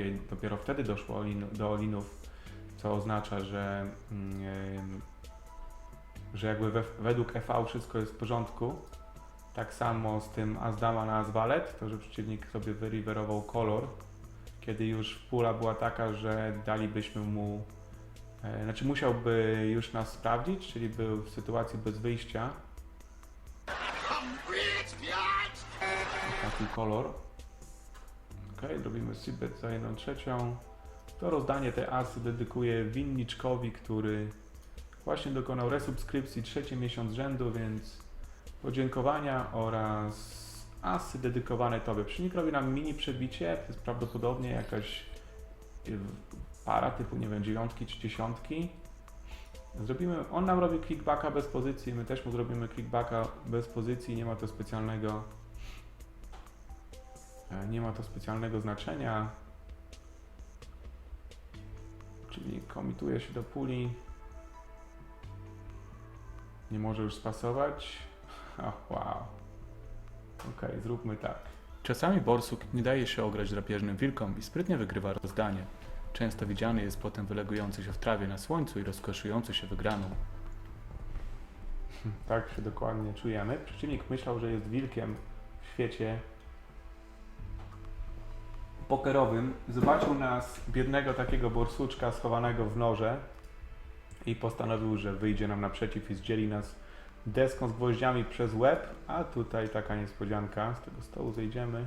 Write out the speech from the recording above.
flopie. Dopiero wtedy doszło do olinów, co oznacza, że, mm, że jakby we, według EV wszystko jest w porządku. Tak samo z tym as dama na as walet, to że przeciwnik sobie wyriverował kolor, kiedy już pula była taka, że dalibyśmy mu, e, znaczy musiałby już nas sprawdzić, czyli był w sytuacji bez wyjścia. Taki kolor. Ok, robimy Sibet za jedną trzecią. To rozdanie te asy dedykuję winniczkowi, który właśnie dokonał resubskrypcji trzeci miesiąc rzędu, więc podziękowania oraz asy dedykowane Tobie. Przeciwnik robi nam mini przebicie, to jest prawdopodobnie jakaś para typu, nie wiem, dziewiątki czy dziesiątki. Zrobimy, on nam robi clickbacka bez pozycji, my też mu zrobimy clickbacka bez pozycji, nie ma to specjalnego nie ma to specjalnego znaczenia. Czyli komituje się do puli. Nie może już spasować. O, wow. Okej, zróbmy tak. Czasami borsuk nie daje się ograć drapieżnym wilkom i sprytnie wygrywa rozdanie. Często widziany jest potem wylegujący się w trawie na słońcu i rozkoszujący się wygraną. Tak się dokładnie czujemy. Przeciwnik myślał, że jest wilkiem w świecie pokerowym. Zobaczył nas, biednego takiego borsuczka schowanego w norze i postanowił, że wyjdzie nam naprzeciw i zdzieli nas deską z gwoździami przez łeb, a tutaj taka niespodzianka. Z tego stołu zejdziemy.